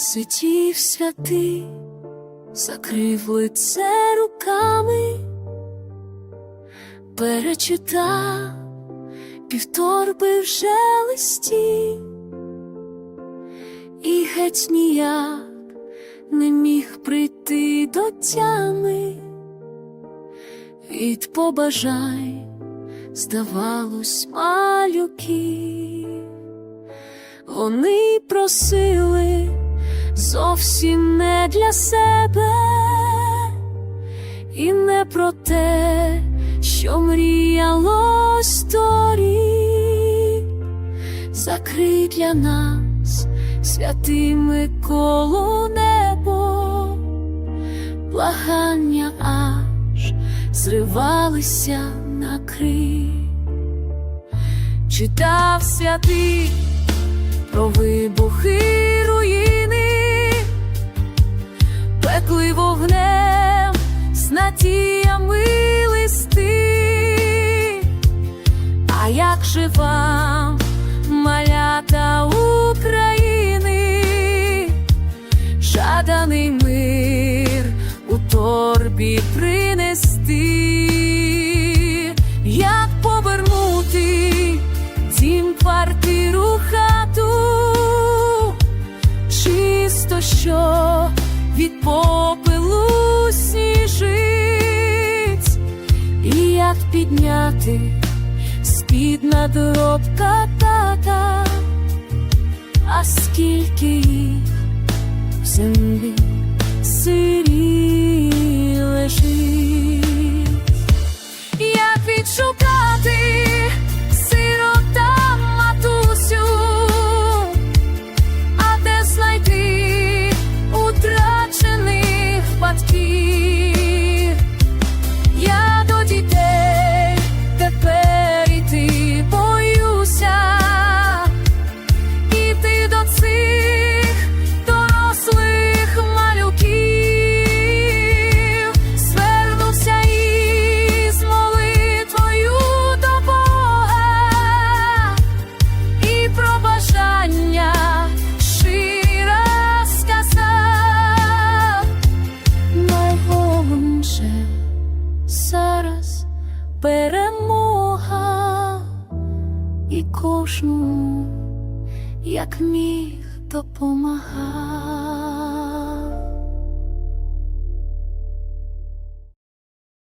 Сидів святий, закрив лице руками, перечитав півторби вже листів, і геть ніяк не міг прийти до тями від побажань, здавалось, малюків. Вони просили зовсім не для себе, і не про те, що мріялось торік. Закрий для нас святими коло небо, благання аж зривалися на крик. Читав святий про вибухи а вам, малята України, жаданий мир у торбі принести, як повернути дім, квартиру, хату, чисто що від попелу сніжить, і як підняти з-під надробка тата, а скільки їх в землі і кожному, як міг допомагав.